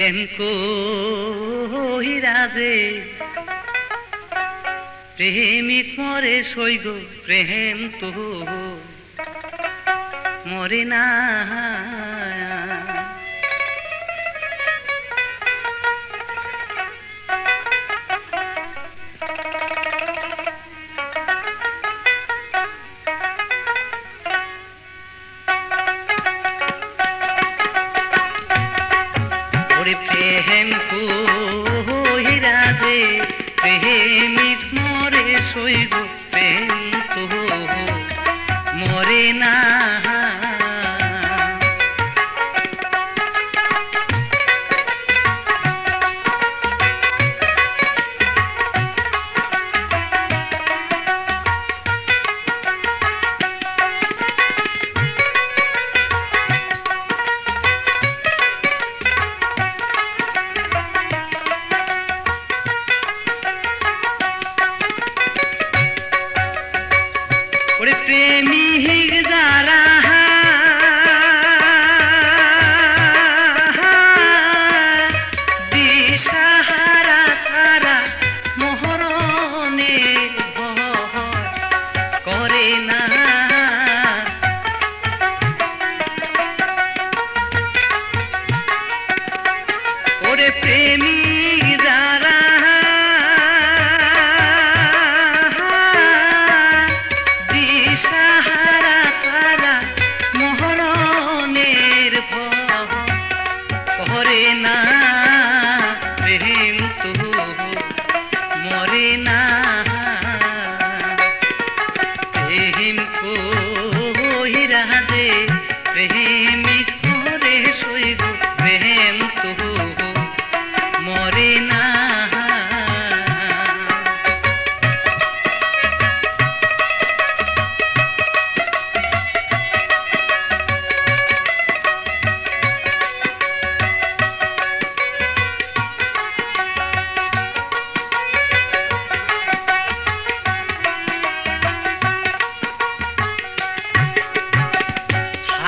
প্রেম কহিরাজে প্রেমিক মরে সৈগ প্রেম তো মরে না।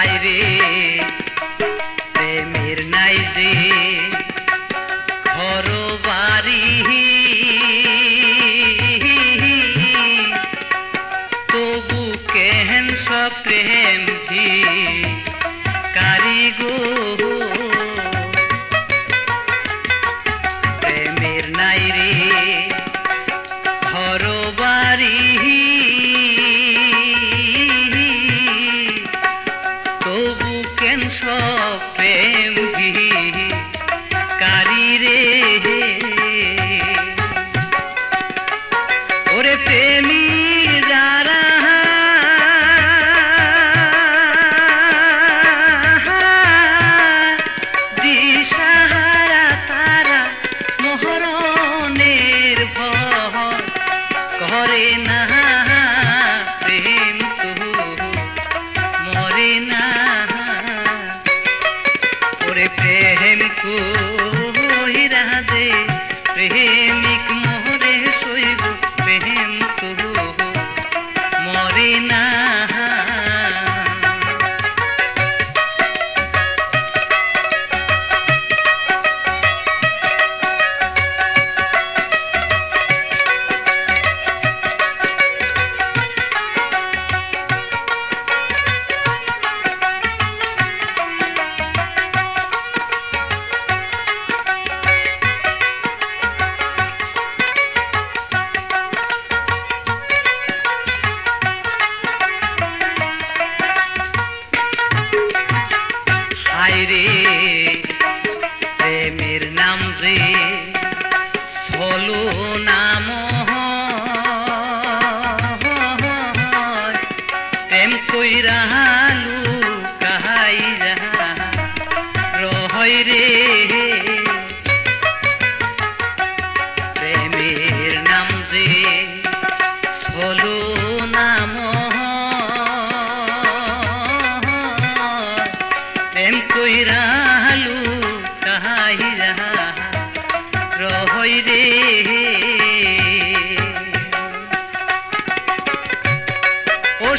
হায় রে। প্রেমের নাই যে ঘর বাড়ি তবু কেহেন সব প্রেম দি কারিগো তবু কেন সব প্রেম प्रेम को ही रह दे प्रेमिक मन ও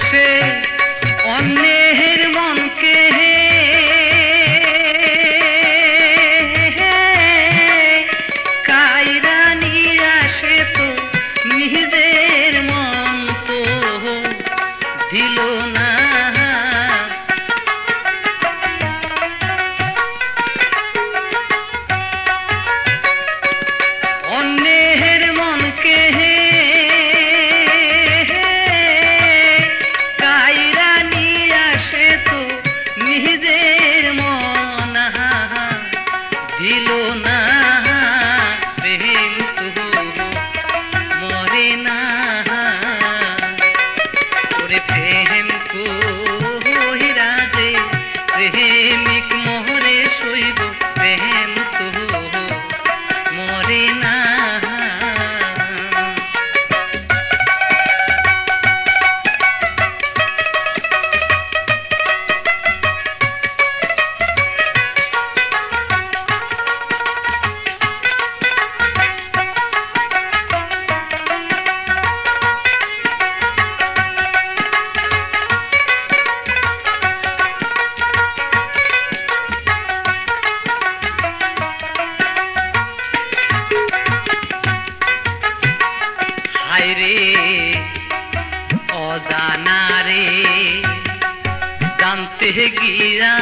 জানতে গিয়া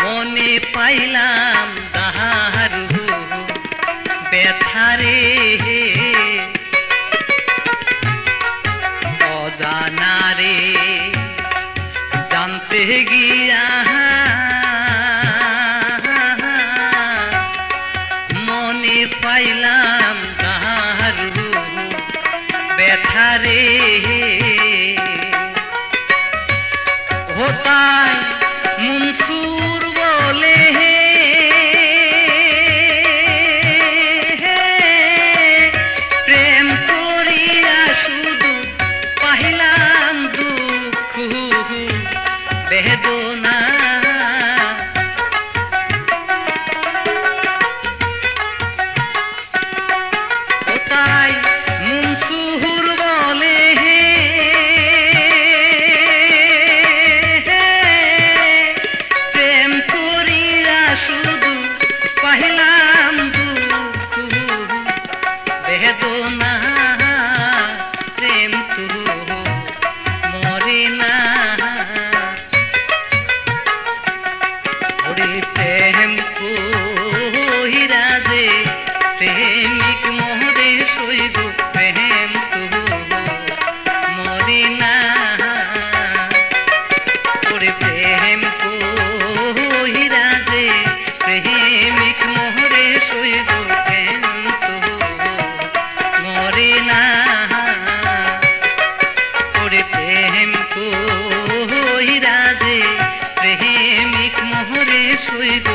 মনে পাইলাম দাহারু ব্যথারে অজানারে জানতে গিয়া প্রেম কহিরা যে প্রেমিক মোহরে শৈব প্রেম তো মরে না ওরে প্রেম কহিরা যে প্রেমিক মোহরে শৈব